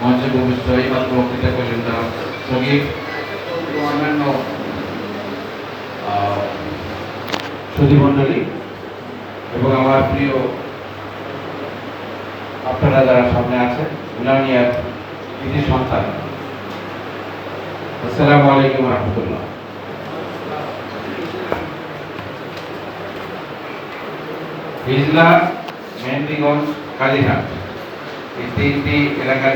মঞ্চে উপবিষ্ট এই মাত্র বক্তৃতা করলেন তার সংগীত অন্যান্য সুধী মণ্ডলী এবং আমার প্রিয় আপনারা যারা সামনে আছেন উনানিয়ার কৃতি সন্তান। আসসালামু আলাইকুম রহমতুল্লাহ। হিজলা, মেহেন্দিগঞ্জ কালীঘাট এই তিনটি এলাকার